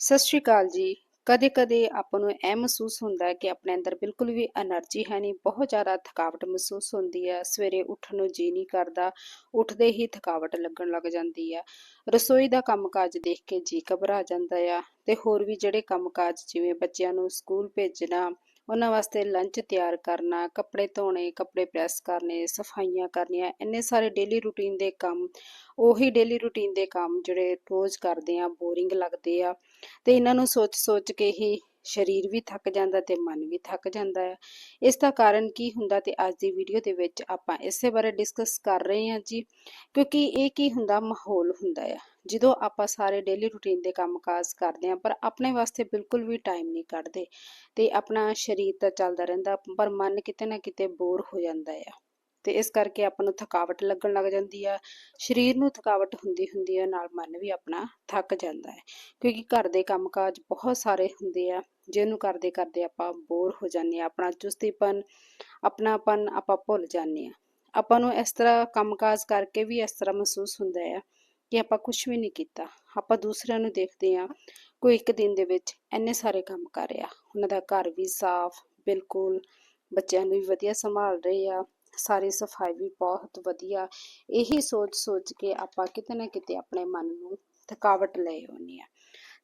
ਸਤਿ ਸ਼੍ਰੀ ਅਕਾਲ ਜੀ। ਕਦੇ-ਕਦੇ ਆਪਾਂ ਨੂੰ ਇਹ ਮਹਿਸੂਸ ਹੁੰਦਾ ਹੈ ਕਿ ਆਪਣੇ ਅੰਦਰ ਬਿਲਕੁਲ ਵੀ એનર્ਜੀ ਹੈ ਨਹੀਂ, ਬਹੁਤ ਜ਼ਿਆਦਾ ਥਕਾਵਟ ਮਹਿਸੂਸ ਹੁੰਦੀ ਹੈ। ਸਵੇਰੇ ਉੱਠਣ ਨੂੰ ਜੀ ਨਹੀਂ ਕਰਦਾ, ਉੱਠਦੇ ਹੀ ਥਕਾਵਟ ਲੱਗਣ ਲੱਗ ਜਾਂਦੀ ਹੈ। ਰਸੋਈ ਦਾ ਕੰਮ ਕਾਜ ਦੇਖ ਕੇ ਜੀ ਘਬਰਾ ਜਾਂਦਾ ਆ ਤੇ ਹੋਰ ਵੀ ਜਿਹੜੇ ਕੰਮ ਕਾਜ ਜਿਵੇਂ ਬੱਚਿਆਂ ਨੂੰ ਸਕੂਲ ਭੇਜਣਾ, ਉਹਨਾਂ ਵਾਸਤੇ ਲੰਚ ਤਿਆਰ ਕਰਨਾ, ਕੱਪੜੇ ਧੋਣੇ, ਕੱਪੜੇ ਪ੍ਰੈਸ ਕਰਨੇ, ਸਫਾਈਆਂ ਕਰਨੀਆਂ, ਇੰਨੇ ਸਾਰੇ ਡੇਲੀ ਰੁਟੀਨ ਦੇ ਕੰਮ, ਉਹੀ ਡੇਲੀ ਰੁਟੀਨ ਦੇ ਕੰਮ ਜਿਹੜੇ ਰੋਜ਼ ਕਰਦੇ ਆ ਬੋਰਿੰਗ ਲੱਗਦੇ ਆ। ਤੇ ਇਹਨਾਂ ਨੂੰ ਸੋਚ-ਸੋਚ ਕੇ ਹੀ ਸਰੀਰ ਵੀ ਥੱਕ ਜਾਂਦਾ ਤੇ ਮਨ ਵੀ ਥੱਕ ਜਾਂਦਾ ਹੈ ਇਸ ਦਾ ਕਾਰਨ ਕੀ ਹੁੰਦਾ ਤੇ ਅੱਜ ਦੀ ਵੀਡੀਓ ਦੇ ਵਿੱਚ ਆਪਾਂ ਇਸੇ ਬਾਰੇ ਡਿਸਕਸ ਕਰ ਰਹੇ ਹਾਂ ਜੀ, ਕਿਉਂਕਿ ਇਹ ਕੀ ਹੁੰਦਾ ਮਾਹੌਲ ਹੁੰਦਾ ਆ। ਜਦੋਂ ਆਪਾਂ ਸਾਰੇ ਡੇਲੀ ਰੂਟੀਨ ਦੇ ਕੰਮਕਾਜ ਕਰਦੇ ਹਾਂ, ਪਰ ਆਪਣੇ ਵਾਸਤੇ ਬਿਲਕੁਲ ਵੀ ਟਾਈਮ ਨਹੀਂ ਕੱਢਦੇ ਤੇ ਆਪਣਾ ਸਰੀਰ ਤਾਂ ਚੱਲਦਾ ਰਹਿੰਦਾ, ਪਰ ਮਨ ਕਿਤੇ ਨਾ ਕਿਤੇ ਬੋਰ ਹੋ ਜਾਂਦਾ ਆ। ਤੇ ਇਸ ਕਰਕੇ ਆਪਾਂ ਨੂੰ ਥਕਾਵਟ ਲੱਗਣ ਲੱਗ ਜਾਂਦੀ ਆ, ਸਰੀਰ ਨੂੰ ਥਕਾਵਟ ਹੁੰਦੀ ਹੁੰਦੀ ਆ, ਨਾਲ ਮਨ ਵੀ ਆਪਣਾ ਥੱਕ ਜਾਂਦਾ ਹੈ, ਕਿਉਂਕਿ ਘਰ ਦੇ ਕੰਮਕਾਜ ਬਹੁਤ ਸਾਰੇ ਹੁੰਦੇ ਆ, ਜਿਹਨੂੰ ਕਰਦੇ ਕਰਦੇ ਆਪਾਂ ਬੋਰ ਹੋ ਜਾਂਦੇ ਆ, ਆਪਣਾ ਚੁਸਤੀਪਨ, ਆਪਣਾਪਨ ਆਪਾਂ ਭੁੱਲ ਜਾਂਦੇ ਆ। ਆਪਾਂ ਨੂੰ ਇਸ ਤਰ੍ਹਾਂ ਕੰਮਕਾਜ ਕਰਕੇ ਵੀ ਇਸ ਤਰ੍ਹਾਂ ਮਹਿਸੂਸ ਹੁੰਦਾ ਆ ਕਿ ਆਪਾਂ ਕੁਝ ਵੀ ਨਹੀਂ ਕੀਤਾ, ਆਪਾਂ ਦੂਸਰਿਆਂ ਨੂੰ ਦੇਖਦੇ ਆ, ਕੋਈ ਇੱਕ ਦਿਨ ਦੇ ਵਿੱਚ ਇੰਨੇ ਸਾਰੇ ਕੰਮ ਕਰ ਰਿਹਾ, ਉਹਨਾਂ ਦਾ ਘਰ ਵੀ ਸਾਫ਼, ਬਿਲਕੁਲ ਬੱਚਿਆਂ ਨੂੰ ਵੀ ਵਧੀਆ ਸੰਭਾਲ ਰਹੇ ਆ ਸਾਰੀ ਸਫ਼ਾਈ ਵੀ ਬਹੁਤ ਵਧੀਆ। ਇਹੀ ਸੋਚ ਸੋਚ ਕੇ ਆਪਾਂ ਕਿਤੇ ਨਾ ਕਿਤੇ ਆਪਣੇ ਮਨ ਨੂੰ ਥਕਾਵਟ ਲੈ ਆਉਣੀ ਆ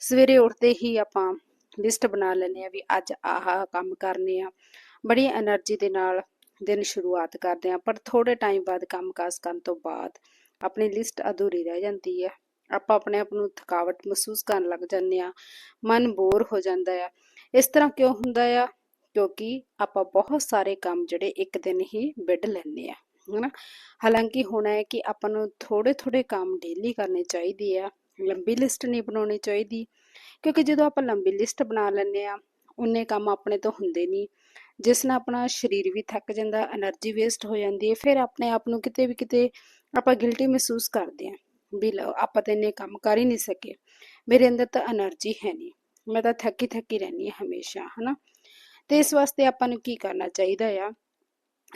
ਸਵੇਰੇ ਉੱਠਦੇ ਹੀ ਆਪਾਂ ਲਿਸਟ ਬਣਾ ਲੈਨੇ ਆ ਵੀ ਅੱਜ ਆਹ ਕੰਮ ਕਰਨੇ ਆ। ਬੜੀ એનર્ਜੀ ਦੇ ਨਾਲ ਦਿਨ ਸ਼ੁਰੂਆਤ ਕਰਦੇ ਆ ਪਰ ਥੋੜੇ ਟਾਈਮ ਬਾਅਦ ਕੰਮ ਕੰਮਕਾਜ ਕਰਨ ਤੋਂ ਬਾਅਦ ਆਪਣੀ ਲਿਸਟ ਅਧੂਰੀ ਰਹਿ ਜਾਂਦੀ ਹੈ। ਆਪਾਂ ਆਪਣੇ ਆਪ ਨੂੰ ਥਕਾਵਟ ਮਹਿਸੂਸ ਕਰਨ ਲੱਗ ਜਾਂਦੇ ਆ ਮਨ ਬੋਰ ਹੋ ਜਾਂਦਾ ਆ। ਇਸ ਤਰ੍ਹਾਂ ਕਿਉਂ ਹੁੰਦਾ ਆ? ਕਿਉਂਕਿ ਆਪਾਂ ਬਹੁਤ ਸਾਰੇ ਕੰਮ ਜਿਹੜੇ ਇੱਕ ਦਿਨ ਹੀ ਵਿੱਢ ਲੈਂਦੇ ਆ, ਹਨਾ? ਹਾਲਾਂਕਿ ਹੋਣਾ ਹੈ ਕਿ ਆਪਾਂ ਨੂੰ ਥੋੜੇ ਥੋੜੇ ਕੰਮ ਡੇਲੀ ਕਰਨੇ ਚਾਹੀਦੇ ਆ, ਲੰਬੀ ਲਿਸਟ ਨਹੀਂ ਬਣਾਉਣੀ ਚਾਹੀਦੀ, ਕਿਉਂਕਿ ਜਦੋਂ ਆਪਾਂ ਲੰਬੀ ਲਿਸਟ ਬਣਾ ਲੈਂਦੇ ਆ, ਉਨੇ ਕੰਮ ਆਪਣੇ ਤੋਂ ਹੁੰਦੇ ਨਹੀਂ। ਜਿਸ ਨਾਲ ਆਪਣਾ ਸਰੀਰ ਵੀ ਥੱਕ ਜਾਂਦਾ એનર્ਜੀ ਵੇਸਟ ਹੋ ਜਾਂਦੀ ਹੈ, ਫਿਰ ਆਪਣੇ ਆਪ ਨੂੰ ਕਿਤੇ ਵੀ ਕਿਤੇ ਆਪਾਂ ਗਿਲਟੀ ਮਹਿਸੂਸ ਕਰਦੇ ਆ, ਵੀ ਲਓ, ਆਪਾਂ ਤਾਂ ਇੰਨੇ ਕੰਮ ਕਰ ਹੀ ਨਹੀਂ ਸਕੇ। ਮੇਰੇ ਅੰਦਰ ਤਾਂ એનર્ਜੀ ਹੈ ਨਹੀਂ, ਮੈਂ ਤਾਂ ਥੱਕੀ ਥੱਕੀ ਰਹਿੰਦੀ ਹਾਂ ਹਮੇਸ਼ਾ, ਹਨਾ? ਤੇ ਇਸ ਵਾਸਤੇ ਆਪਾਂ ਨੂੰ ਕੀ ਕਰਨਾ ਚਾਹੀਦਾ ਆ?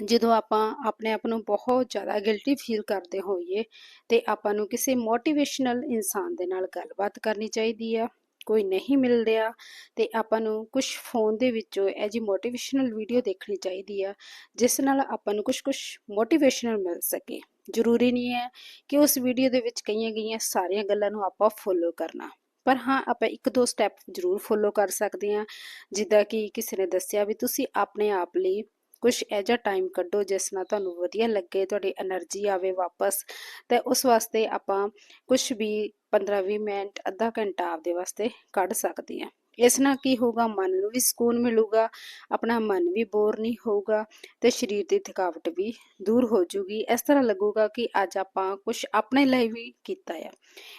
ਜਦੋਂ ਆਪਾਂ ਆਪਣੇ ਆਪ ਨੂੰ ਬਹੁਤ ਜ਼ਿਆਦਾ ਗਿਲਟੀ ਫੀਲ ਕਰਦੇ ਹੋਈਏ, ਤੇ ਆਪਾਂ ਨੂੰ ਕਿਸੇ ਮੋਟੀਵੇਸ਼ਨਲ ਇਨਸਾਨ ਦੇ ਨਾਲ ਗੱਲਬਾਤ ਕਰਨੀ ਚਾਹੀਦੀ ਆ। ਕੋਈ ਨਹੀਂ ਮਿਲ ਰਿਹਾ ਤੇ ਆਪਾਂ ਨੂੰ ਕੁਝ ਫੋਨ ਦੇ ਵਿੱਚੋਂ ਇਹ ਜੀ ਮੋਟੀਵੇਸ਼ਨਲ ਵੀਡੀਓ ਦੇਖਣੀ ਚਾਹੀਦੀ ਆ, ਜਿਸ ਨਾਲ ਆਪਾਂ ਨੂੰ ਕੁਝ ਕੁਝ ਮੋਟੀਵੇਸ਼ਨਲ ਮਿਲ ਸਕੇ। ਜ਼ਰੂਰੀ ਨਹੀਂ ਹੈ ਕਿ ਉਸ ਵੀਡੀਓ ਦੇ ਵਿੱਚ ਕਹੀਆਂ ਗਈਆਂ ਸਾਰੀਆਂ ਗੱਲਾਂ ਨੂੰ ਆਪਾਂ ਫੋਲੋ ਕਰਨਾ। ਪਰ ਹਾਂ, ਆਪਾਂ ਇੱਕ ਦੋ ਸਟੈਪ ਜ਼ਰੂਰ ਫੋਲੋ ਕਰ ਸਕਦੇ ਹਾਂ। ਜਿੱਦਾਂ ਕਿ ਕਿਸੇ ਨੇ ਦੱਸਿਆ ਵੀ ਤੁਸੀਂ ਆਪਣੇ ਆਪ ਲਈ ਕੁਝ ਐਜਾ ਟਾਈਮ ਕੱਢੋ ਜਿਸ ਨਾਲ ਤੁਹਾਨੂੰ ਵਧੀਆ ਲੱਗੇ, ਤੁਹਾਡੀ એનર્ਜੀ ਆਵੇ ਵਾਪਸ। ਤੇ ਉਸ ਵਾਸਤੇ ਆਪਾਂ ਕੁਝ ਵੀ 15-20 ਮਿੰਟ, ਅੱਧਾ ਘੰਟਾ ਆਪਦੇ ਵਾਸਤੇ ਕੱਢ ਸਕਦੇ ਹਾਂ। ਇਸ ਨਾਲ ਕੀ ਹੋਊਗਾ, ਮਨ ਨੂੰ ਵੀ ਸਕੂਨ ਮਿਲੂਗਾ, ਆਪਣਾ ਮਨ ਵੀ ਬੋਰ ਨਹੀਂ ਹੋਊਗਾ ਤੇ ਸਰੀਰ ਦੀ ਥਕਾਵਟ ਵੀ ਦੂਰ ਹੋ ਜੂਗੀ। ਇਸ ਤਰ੍ਹਾਂ ਲੱਗੂਗਾ ਕਿ ਅੱਜ ਆਪਾਂ ਕੁਝ ਆਪਣੇ ਲਈ ਵੀ ਕੀਤਾ ਆ।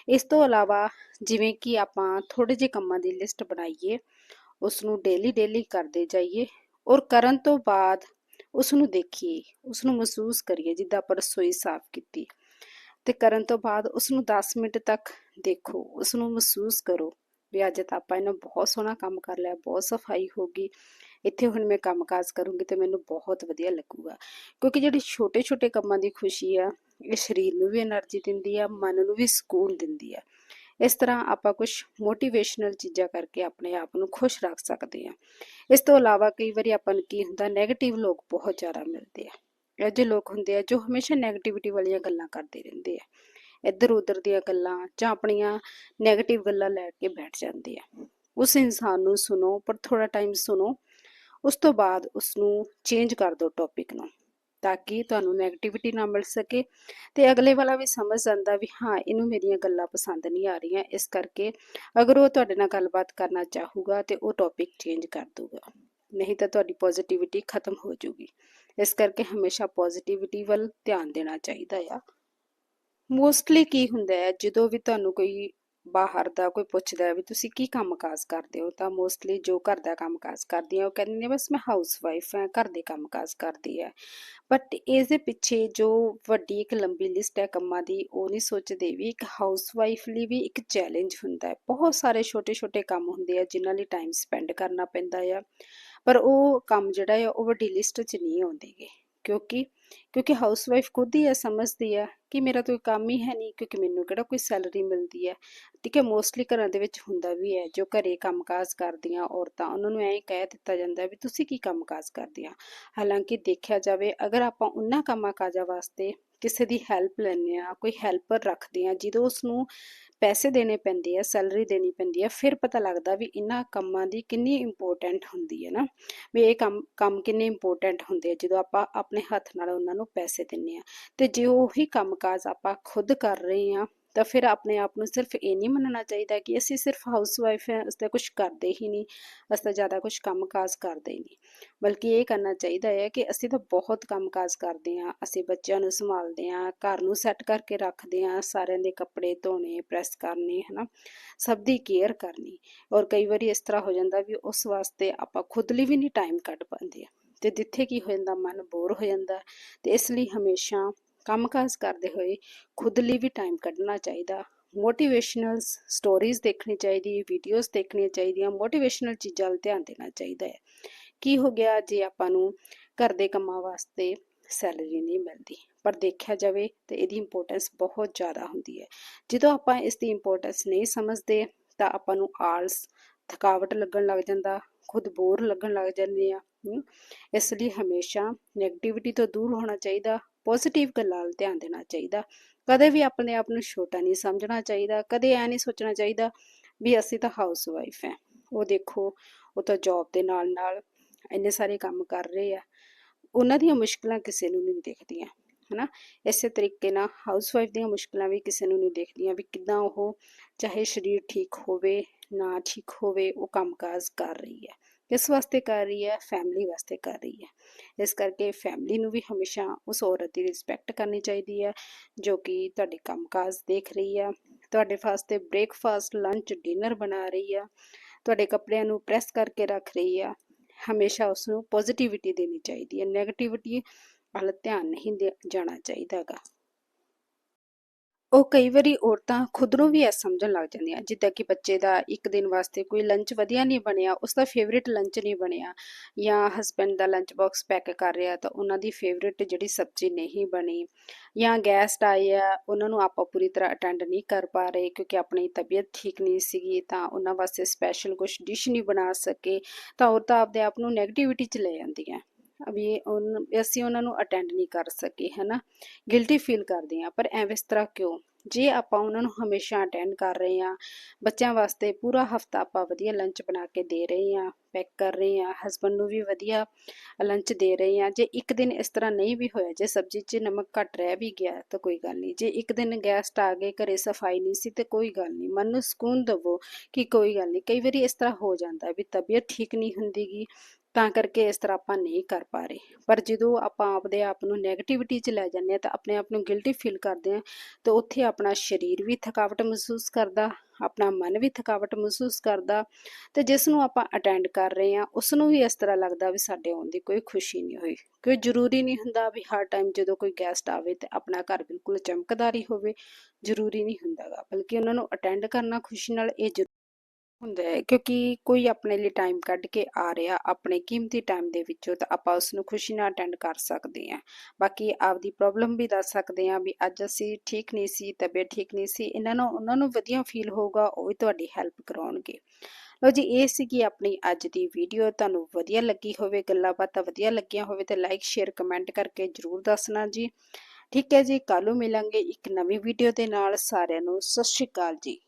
ਇਸ ਤੋਂ ਇਲਾਵਾ ਜਿਵੇਂ ਕਿ ਆਪਾਂ ਥੋੜੇ ਜਿਹੇ ਕੰਮਾਂ ਦੀ ਲਿਸਟ ਬਣਾਈਏ ਉਸ ਨੂੰ ਡੇਲੀ ਡੇਲੀ ਕਰਦੇ ਜਾਈਏ ਔਰ ਕਰਨ ਤੋਂ ਬਾਅਦ ਉਸ ਨੂੰ ਦੇਖੀਏ ਉਸ ਨੂੰ ਮਹਿਸੂਸ ਕਰੀਏ, ਜਿੱਦਾਂ ਆਪਾਂ ਰਸੋਈ ਸਾਫ਼ ਕੀਤੀ। ਤੇ ਕਰਨ ਤੋਂ ਬਾਅਦ ਉਸ ਨੂੰ 10 ਮਿੰਟ ਤੱਕ ਦੇਖੋ ਉਸ ਨੂੰ ਮਹਿਸੂਸ ਕਰੋ। ਵੀ ਅੱਜ ਤਾਂ ਆਪਾਂ ਇਹਨਾਂ ਬਹੁਤ ਸੋਹਣਾ ਕੰਮ ਕਰ ਲਿਆ, ਬਹੁਤ ਸਫ਼ਾਈ ਹੋ ਗਈ, ਇੱਥੇ ਹੁਣ ਮੈਂ ਕੰਮ ਕਾਜ ਕਰੂੰਗੀ ਤੇ ਮੈਨੂੰ ਬਹੁਤ ਵਧੀਆ ਲੱਗੂਗਾ। ਕਿਉਂਕਿ ਜਿਹੜੀ ਛੋਟੇ-ਛੋਟੇ ਕੰਮਾਂ ਦੀ ਖੁਸ਼ੀ ਆ, ਇਹ ਸਰੀਰ ਨੂੰ ਵੀ એનર્ਜੀ ਦਿੰਦੀ ਆ, ਮਨ ਨੂੰ ਵੀ ਸਕੂਨ ਦਿੰਦੀ ਆ। ਇਸ ਤਰ੍ਹਾਂ ਆਪਾਂ ਕੁਝ ਮੋਟੀਵੇਸ਼ਨਲ ਚੀਜ਼ਾਂ ਕਰਕੇ ਆਪਣੇ ਆਪ ਨੂੰ ਖੁਸ਼ ਰੱਖ ਸਕਦੇ ਆ। ਇਸ ਤੋਂ ਇਲਾਵਾ ਕਈ ਵਾਰੀ ਆਪਾਂ ਨੂੰ ਕੀ ਹੁੰਦਾ 네ਗੇਟਿਵ ਲੋਕ ਬਹੁਤ ਜ਼ਿਆਦਾ ਮਿਲਦੇ ਆ। ਅਜੇ ਲੋਕ ਹੁੰਦੇ ਆ ਜੋ ਹਮੇਸ਼ਾ 네ਗੇਟਿਵਿਟੀ ਵਾਲੀਆਂ ਗੱਲਾਂ ਕਰਦੇ ਰਹਿੰਦੇ ਆ। ਇੱਧਰ ਉੱਧਰ ਦੀਆਂ ਗੱਲਾਂ ਜਾਂ ਆਪਣੀਆਂ 네ਗੇਟਿਵ ਗੱਲਾਂ ਲੈ ਕੇ ਬੈਠ ਜਾਂਦੇ ਆ। ਉਸ ਇਨਸਾਨ ਨੂੰ ਸੁਣੋ, ਪਰ ਥੋੜਾ ਟਾਈਮ ਸੁਣੋ। ਉਸ ਤੋਂ ਬਾਅਦ ਉਸ ਨੂੰ ਚੇਂਜ ਕਰ ਦਿਓ ਟੌਪਿਕ ਨੂੰ, ਤਾਂ ਕਿ ਤੁਹਾਨੂੰ 네ਗੇਟਿਵਿਟੀ ਨਾ ਮਿਲ ਸਕੇ। ਤੇ ਅਗਲੇ ਵਾਲਾ ਵੀ ਸਮਝ ਜਾਂਦਾ ਵੀ ਹਾਂ, ਇਹਨੂੰ ਮੇਰੀਆਂ ਗੱਲਾਂ ਪਸੰਦ ਨਹੀਂ ਆ ਰਹੀਆਂ, ਇਸ ਕਰਕੇ ਅਗਰ ਉਹ ਤੁਹਾਡੇ ਨਾਲ ਗੱਲਬਾਤ ਕਰਨਾ ਚਾਹੂਗਾ ਤੇ ਉਹ ਟੌਪਿਕ ਚੇਂਜ ਕਰ ਦੂਗਾ ਨਹੀਂ ਤਾਂ ਤੁਹਾਡੀ ਪੋਜ਼ਿਟਿਵਿਟੀ ਖਤਮ ਹੋ ਜਾਊਗੀ ਇਸ ਕਰਕੇ ਹਮੇਸ਼ਾ ਪੋਜ਼ਿਟਿਵਿਟੀ ਵੱਲ ਧਿਆਨ ਦੇਣਾ ਚਾਹੀਦਾ ਆ। ਮੋਸਟਲੀ ਕੀ ਹੁੰਦਾ ਹੈ, ਜਦੋਂ ਵੀ ਤੁਹਾਨੂੰ ਕੋਈ ਬਾਹਰ ਦਾ ਕੋਈ ਪੁੱਛਦਾ ਹੈ ਵੀ ਤੁਸੀਂ ਕੀ ਕੰਮਕਾਜ ਕਰਦੇ ਹੋ, ਤਾਂ ਮੋਸਟਲੀ ਜੋ ਘਰ ਦਾ ਕੰਮਕਾਜ ਕਰਦੀ ਆ ਉਹ ਕਹਿੰਦੀ ਨੇ ਬਸ ਮੈਂ ਹਾਊਸ ਵਾਈਫ ਹਾਂ, ਘਰ ਦੇ ਕੰਮਕਾਜ ਕਰਦੀ ਹੈ। ਬਟ ਇਸ ਦੇ ਪਿੱਛੇ ਜੋ ਵੱਡੀ ਇੱਕ ਲੰਬੀ ਲਿਸਟ ਹੈ ਕੰਮਾਂ ਦੀ, ਉਹ ਨਹੀਂ ਸੋਚਦੇ ਵੀ ਇੱਕ ਹਾਊਸ ਵਾਈਫ ਲਈ ਵੀ ਇੱਕ ਚੈਲੰਜ ਹੁੰਦਾ ਹੈ। ਬਹੁਤ ਸਾਰੇ ਛੋਟੇ-ਛੋਟੇ ਕੰਮ ਹੁੰਦੇ ਆ, ਜਿਨ੍ਹਾਂ ਲਈ ਟਾਈਮ ਸਪੈਂਡ ਕਰਨਾ ਪੈਂਦਾ ਆ। ਪਰ ਉਹ ਕੰਮ ਜਿਹੜਾ ਹੈ ਉਹ ਵੱਡੀ ਲਿਸਟ 'ਚ ਨਹੀਂ ਆਉਂਦੇਗੇ, ਕਿਉਂਕਿ ਕਿਉਂਕਿ ਹਾਊਸਵਾਈਫ ਖੁਦ ਹੀ ਇਹ ਸਮਝਦੀ ਹੈ ਕਿ ਮੇਰਾ ਕੋਈ ਕੰਮ ਹੀ ਹੈ ਨਹੀਂ, ਕਿਉਂਕਿ ਮੈਨੂੰ ਕਿਹੜਾ ਕੋਈ ਸੈਲਰੀ ਮਿਲਦੀ ਹੈ ਠੀਕ ਹੈ ਮੋਸਟਲੀ ਘਰਾਂ ਦੇ ਵਿੱਚ ਹੁੰਦਾ ਵੀ ਹੈ, ਜੋ ਘਰੇ ਕੰਮਕਾਜ ਕਰਦੀਆਂ ਔਰਤਾਂ, ਉਹਨਾਂ ਨੂੰ ਐਂ ਕਹਿ ਦਿੱਤਾ ਜਾਂਦਾ ਵੀ ਤੁਸੀਂ ਕੀ ਕੰਮਕਾਜ ਕਰਦੀਆਂ? ਹਾਲਾਂਕਿ ਦੇਖਿਆ ਜਾਵੇ, ਅਗਰ ਆਪਾਂ ਉਹਨਾਂ ਕੰਮਾਂ ਕਾਜਾਂ ਵਾਸਤੇ ਕਿਸੇ ਦੀ ਹੈਲਪ ਲੈਂਦੇ ਆ ਕੋਈ ਹੈਲਪਰ ਰੱਖਦੇ ਆ ਜਦੋਂ ਉਸ ਨੂੰ ਪੈਸੇ ਦੇਣੇ ਪੈਂਦੇ ਆ ਸੈਲਰੀ ਦੇਣੀ ਪੈਂਦੀ ਆ, ਫਿਰ ਪਤਾ ਲੱਗਦਾ ਵੀ ਇਹਨਾਂ ਕੰਮਾਂ ਦੀ ਕਿੰਨੀ ਇੰਪੋਰਟੈਂਟ ਹੁੰਦੀ ਹੈ ਨਾ। ਵੀ ਇਹ ਕੰਮ ਕੰਮ ਕਿੰਨੇ ਇੰਪੋਰਟੈਂਟ ਹੁੰਦੇ ਆ, ਜਦੋਂ ਆਪਾਂ ਆਪਣੇ ਹੱਥ ਨਾਲ ਉਹਨਾਂ ਨੂੰ ਪੈਸੇ ਦਿੰਨੇ ਆ ਤੇ ਜੇ ਉਹੀ ਕੰਮਕਾਜ ਆਪਾਂ ਖੁਦ ਕਰ ਰਹੇ ਆ ਤਾਂ ਫਿਰ ਆਪਣੇ ਆਪ ਨੂੰ ਸਿਰਫ ਇਹ ਨਹੀਂ ਮੰਨਣਾ ਚਾਹੀਦਾ ਕਿ ਅਸੀਂ ਸਿਰਫ ਹਾਊਸਵਾਈਫ ਹੈ, ਅਸੀਂ ਤਾਂ ਕੁਝ ਕਰਦੇ ਹੀ ਨਹੀਂ, ਅਸੀਂ ਤਾਂ ਜ਼ਿਆਦਾ ਕੁਝ ਕੰਮਕਾਜ ਕਰਦੇ ਹੀ ਨਹੀਂ। ਬਲਕਿ ਇਹ ਕਰਨਾ ਚਾਹੀਦਾ ਹੈ ਕਿ ਅਸੀਂ ਤਾਂ ਬਹੁਤ ਕੰਮਕਾਜ ਕਰਦੇ ਹਾਂ, ਅਸੀਂ ਬੱਚਿਆਂ ਨੂੰ ਸੰਭਾਲਦੇ ਹਾਂ, ਘਰ ਨੂੰ ਸੈੱਟ ਕਰਕੇ ਰੱਖਦੇ ਹਾਂ, ਸਾਰਿਆਂ ਦੇ ਕੱਪੜੇ ਧੋਣੇ ਪ੍ਰੈਸ ਕਰਨੇ, ਹਨਾ, ਸਭ ਦੀ ਕੇਅਰ ਕਰਨੀ। ਔਰ ਕਈ ਵਾਰੀ ਇਸ ਤਰ੍ਹਾਂ ਹੋ ਜਾਂਦਾ ਵੀ ਉਸ ਵਾਸਤੇ ਆਪਾਂ ਖੁਦ ਲਈ ਵੀ ਨਹੀਂ ਟਾਈਮ ਕੱਢ ਪਾਉਂਦੇ। ਤੇ ਜਿੱਥੇ ਕੀ ਹੋ ਜਾਂਦਾ, ਮਨ ਬੋਰ ਹੋ ਜਾਂਦਾ। ਤੇ ਇਸ ਲਈ ਹਮੇਸ਼ਾ ਕੰਮਕਾਜ ਕਰਦੇ ਹੋਏ ਖੁਦ ਲਈ ਵੀ ਟਾਈਮ ਕੱਢਣਾ ਚਾਹੀਦਾ। ਮੋਟੀਵੇਸ਼ਨਲ ਸਟੋਰੀਜ਼ ਦੇਖਣੀ ਚਾਹੀਦੀ ਵੀਡੀਓਜ਼ ਦੇਖਣੀਆਂ ਚਾਹੀਦੀਆਂ ਮੋਟੀਵੇਸ਼ਨਲ ਚੀਜ਼ਾਂ 'ਤੇ ਧਿਆਨ ਦੇਣਾ ਚਾਹੀਦਾ ਹੈ। ਕੀ ਹੋ ਗਿਆ ਜੇ ਆਪਾਂ ਨੂੰ ਘਰ ਦੇ ਕੰਮਾਂ ਵਾਸਤੇ ਸੈਲਰੀ ਨਹੀਂ ਮਿਲਦੀ? ਪਰ ਦੇਖਿਆ ਜਾਵੇ ਤੇ ਇਹਦੀ ਇੰਪੋਰਟੈਂਸ ਬਹੁਤ ਜ਼ਿਆਦਾ ਹੁੰਦੀ ਹੈ। ਜਦੋਂ ਆਪਾਂ ਇਸ ਦੀ ਇੰਪੋਰਟੈਂਸ ਨਹੀਂ ਸਮਝਦੇ ਤਾਂ ਆਪਾਂ ਨੂੰ ਆਲਸ, ਥਕਾਵਟ ਲੱਗਣ ਲੱਗ ਜਾਂਦਾ, ਖੁਦ ਬੋਰ ਲੱਗਣ ਲੱਗ ਜਾਂਦੇ ਆ ਇਸ ਲਈ ਹਮੇਸ਼ਾ 네ਗੇਟਿਵਿਟੀ ਤੋਂ ਦੂਰ ਹੋਣਾ ਚਾਹੀਦਾ। ਪੋਜ਼ਿਟਿਵ ਗੱਲਾਂ ਵੱਲ ਧਿਆਨ ਦੇਣਾ ਚਾਹੀਦਾ। ਕਦੇ ਵੀ ਆਪਣੇ ਆਪ ਨੂੰ ਛੋਟਾ ਨਹੀਂ ਸਮਝਣਾ ਚਾਹੀਦਾ, ਕਦੇ ਐ ਨਹੀਂ ਸੋਚਣਾ ਚਾਹੀਦਾ ਵੀ ਅਸੀਂ ਤਾਂ ਹਾਊਸ ਵਾਈਫ ਹੈ। ਉਹ ਦੇਖੋ, ਉਹ ਤਾਂ ਜੌਬ ਦੇ ਨਾਲ ਨਾਲ ਇੰਨੇ ਸਾਰੇ ਕੰਮ ਕਰ ਰਹੇ ਆ। ਉਹਨਾਂ ਦੀਆਂ ਮੁਸ਼ਕਲਾਂ ਕਿਸੇ ਨੂੰ ਨਹੀਂ ਦਿਖਦੀਆਂ, ਹਨਾ? ਇਸੇ ਤਰੀਕੇ ਨਾਲ ਹਾਊਸ ਵਾਈਫ ਦੀਆਂ ਮੁਸ਼ਕਲਾਂ ਵੀ ਕਿਸੇ ਨੂੰ ਨਹੀਂ ਦੇਖਦੀਆਂ ਵੀ ਕਿਦਾਂ ਉਹ ਚਾਹੇ ਸਰੀਰ ਠੀਕ ਹੋਵੇ, ਨਾ ਠੀਕ ਹੋਵੇ, ਉਹ ਕੰਮਕਾਜ ਕਰ ਰਹੀ ਹੈ। ਕਿਸ ਵਾਸਤੇ ਕਰ ਰਹੀ ਹੈ? ਫੈਮਿਲੀ ਵਾਸਤੇ ਕਰ ਰਹੀ ਹੈ। ਇਸ ਕਰਕੇ ਫੈਮਿਲੀ ਨੂੰ ਵੀ ਹਮੇਸ਼ਾ ਉਸ ਔਰਤ ਦੀ ਰਿਸਪੈਕਟ ਕਰਨੀ ਚਾਹੀਦੀ ਹੈ, ਜੋ ਕਿ ਤੁਹਾਡੇ ਕੰਮਕਾਜ ਦੇਖ ਰਹੀ ਹੈ। ਤੁਹਾਡੇ ਵਾਸਤੇ ਬ੍ਰੇਕਫਾਸਟ ਲੰਚ ਡਿਨਰ ਬਣਾ ਰਹੀ ਹੈ। ਤੁਹਾਡੇ ਕੱਪੜਿਆਂ ਨੂੰ ਪ੍ਰੈਸ ਕਰਕੇ ਰੱਖ ਰਹੀ ਹੈ। ਹਮੇਸ਼ਾ ਉਸ ਨੂੰ ਪੋਜ਼ਿਟਿਵਿਟੀ ਦੇਣੀ ਚਾਹੀਦੀ ਹੈ। 네ਗੇਟਿਵਿਟੀ ਵੱਲ ਧਿਆਨ ਨਹੀਂ ਜਾਣਾ ਚਾਹੀਦਾਗਾ ਉਹ ਕਈ ਵਾਰੀ ਔਰਤਾਂ ਖੁਦ ਨੂੰ ਵੀ ਇਹ ਸਮਝਣ ਲੱਗ ਜਾਂਦੀਆਂ, ਜਿੱਦਾਂ ਕਿ ਬੱਚੇ ਦਾ ਇੱਕ ਦਿਨ ਵਾਸਤੇ ਕੋਈ ਲੰਚ ਵਧੀਆ ਨਹੀਂ ਬਣਿਆ ਉਸ ਦਾ ਫੇਵਰਿਟ ਲੰਚ ਨਹੀਂ ਬਣਿਆ ਜਾਂ ਹਸਬੰਡ ਦਾ ਲੰਚ ਬਾਕਸ ਪੈਕ ਕਰ ਰਿਹਾ ਤਾਂ ਉਹਨਾਂ ਦੀ ਫੇਵਰਿਟ ਜਿਹੜੀ ਸਬਜ਼ੀ ਨਹੀਂ ਬਣੀ ਜਾਂ ਗੈਸਟ ਆਏ ਆ, ਉਹਨਾਂ ਨੂੰ ਆਪਾਂ ਪੂਰੀ ਤਰ੍ਹਾਂ ਅਟੈਂਡ ਨਹੀਂ ਕਰ ਪਾ ਰਹੇ ਕਿਉਂਕਿ ਆਪਣੀ ਤਬੀਅਤ ਠੀਕ ਨਹੀਂ ਸੀਗੀ ਤਾਂ ਉਹਨਾਂ ਵਾਸਤੇ ਸਪੈਸ਼ਲ ਕੁਝ ਡਿਸ਼ ਨਹੀਂ ਬਣਾ ਸਕੇ ਤਾਂ ਔਰਤਾਂ ਆਪਦੇ ਆਪ ਨੂੰ 네ਗੇਟਿਵਿਟੀ 'ਚ ਲੈ ਜਾਂਦੀਆਂ। ਵੀ ਅਸੀਂ ਉਹਨਾਂ ਨੂੰ ਅਟੈਂਡ ਨਹੀਂ ਕਰ ਸਕੇ, ਹਨਾ? ਗਿਲਟੀ ਫੀਲ ਕਰਦੇ ਆ ਪਰ ਐਵੇਂ ਇਸ ਤਰ੍ਹਾਂ ਕਿਉਂ? ਜੇ ਆਪਾਂ ਉਹਨਾਂ ਨੂੰ ਹਮੇਸ਼ਾ ਅਟੈਂਡ ਕਰ ਰਹੇ ਆ ਬੱਚਿਆਂ ਵਾਸਤੇ ਪੂਰਾ ਹਫਤਾ ਆਪਾਂ ਵਧੀਆ ਲੰਚ ਬਣਾ ਕੇ ਦੇ ਰਹੇ ਆ ਪੈਕ ਕਰ ਰਹੇ ਆ ਹਸਬੰਡ ਨੂੰ ਵੀ ਵਧੀਆ ਲੰਚ ਦੇ ਰਹੇ ਆ ਜੇ ਇੱਕ ਦਿਨ ਇਸ ਤਰ੍ਹਾਂ ਨਹੀਂ ਵੀ ਹੋਇਆ, ਜੇ ਸਬਜ਼ੀ 'ਚ ਨਮਕ ਘੱਟ ਰਹਿ ਵੀ ਗਿਆ, ਤਾਂ ਕੋਈ ਗੱਲ ਨਹੀਂ। ਜੇ ਇੱਕ ਦਿਨ ਗੈਸਟ ਆ ਗਏ, ਘਰੇ ਸਫ਼ਾਈ ਨਹੀਂ ਸੀ, ਤੇ ਕੋਈ ਗੱਲ ਨਹੀਂ। ਮਨ ਨੂੰ ਸਕੂਨ ਦਵੋ ਕਿ ਕੋਈ ਗੱਲ ਨਹੀਂ। ਕਈ ਵਾਰੀ ਇਸ ਤਰ੍ਹਾਂ ਹੋ ਜਾਂਦਾ ਵੀ ਤਬੀਅਤ ਠੀਕ ਨਹੀਂ ਹੁੰਦੀਗੀ ਤਾਂ ਕਰਕੇ ਇਸ ਤਰ੍ਹਾਂ ਆਪਾਂ ਨਹੀਂ ਕਰ ਪਾ ਰਹੇ। ਪਰ ਜਦੋਂ ਆਪਾਂ ਆਪਦੇ ਆਪ ਨੂੰ 네ਗੇਟਿਵਿਟੀ 'ਚ ਲੈ ਜਾਂਦੇ ਆ ਤਾਂ ਆਪਣੇ ਆਪ ਨੂੰ ਗਿਲਟੀ ਫੀਲ ਕਰਦੇ ਆ ਤਾਂ ਉੱਥੇ ਆਪਣਾ ਸਰੀਰ ਵੀ ਥਕਾਵਟ ਮਹਿਸੂਸ ਕਰਦਾ, ਆਪਣਾ ਮਨ ਵੀ ਥਕਾਵਟ ਮਹਿਸੂਸ ਕਰਦਾ ਤੇ ਜਿਸ ਨੂੰ ਆਪਾਂ ਅਟੈਂਡ ਕਰ ਰਹੇ ਆ ਉਸ ਨੂੰ ਵੀ ਇਸ ਤਰ੍ਹਾਂ ਲੱਗਦਾ ਵੀ ਸਾਡੇ ਆਉਣ ਦੀ ਕੋਈ ਖੁਸ਼ੀ ਨਹੀਂ ਹੋਈ। ਕੋਈ ਜ਼ਰੂਰੀ ਨਹੀਂ ਹੁੰਦਾ ਵੀ ਹਰ ਟਾਈਮ ਜਦੋਂ ਕੋਈ ਗੈਸਟ ਆਵੇ ਤੇ ਆਪਣਾ ਘਰ ਬਿਲਕੁਲ ਚਮਕਦਾਰੀ ਹੋਵੇ। ਜ਼ਰੂਰੀ ਨਹੀਂ ਹੁੰਦਾਗਾ, ਬਲਕਿ ਉਹਨਾਂ ਨੂੰ ਅਟੈਂਡ ਕਰਨਾ ਖੁਸ਼ੀ ਨਾਲ ਇਹ ਹੁੰਦਾ ਹੈ ਕਿਉਂਕਿ ਕੋਈ ਆਪਣੇ ਲਈ ਟਾਈਮ ਕੱਢ ਕੇ ਆ ਰਿਹਾ ਆਪਣੇ ਕੀਮਤੀ ਟਾਈਮ ਦੇ ਵਿੱਚੋਂ, ਤਾਂ ਆਪਾਂ ਉਸ ਨੂੰ ਖੁਸ਼ੀ ਨਾਲ ਅਟੈਂਡ ਕਰ ਸਕਦੇ ਹਾਂ। ਬਾਕੀ ਆਪਦੀ ਪ੍ਰੋਬਲਮ ਵੀ ਦੱਸ ਸਕਦੇ ਹਾਂ ਵੀ ਅੱਜ ਅਸੀਂ ਠੀਕ ਨਹੀਂ ਸੀ, ਤਬੀਅਤ ਠੀਕ ਨਹੀਂ ਸੀ, ਇਹਨਾਂ ਨੂੰ, ਉਹਨਾਂ ਨੂੰ ਵਧੀਆ ਫੀਲ ਹੋਊਗਾ, ਉਹ ਵੀ ਤੁਹਾਡੀ ਹੈਲਪ ਕਰਾਉਣਗੇ। ਲੋ ਜੀ, ਇਹ ਸੀਗੀ ਆਪਣੀ ਅੱਜ ਦੀ ਵੀਡੀਓ ਤੁਹਾਨੂੰ ਵਧੀਆ ਲੱਗੀ ਹੋਵੇ, ਗੱਲਾਂ ਬਾਤਾਂ ਵਧੀਆ ਲੱਗੀਆਂ ਹੋਵੇ ਤੇ ਲਾਈਕ ਸ਼ੇਅਰ ਕਮੈਂਟ ਕਰਕੇ ਜਰੂਰ ਦੱਸਣਾ ਜੀ। ਠੀਕ ਹੈ ਜੀ ਕੱਲ ਨੂੰ ਮਿਲਾਂਗੇ ਇੱਕ ਨਵੀਂ ਵੀਡੀਓ ਦੇ ਨਾਲ, ਸਾਰਿਆਂ ਨੂੰ ਸਤਿ ਸ਼੍ਰੀ ਅਕਾਲ ਜੀ।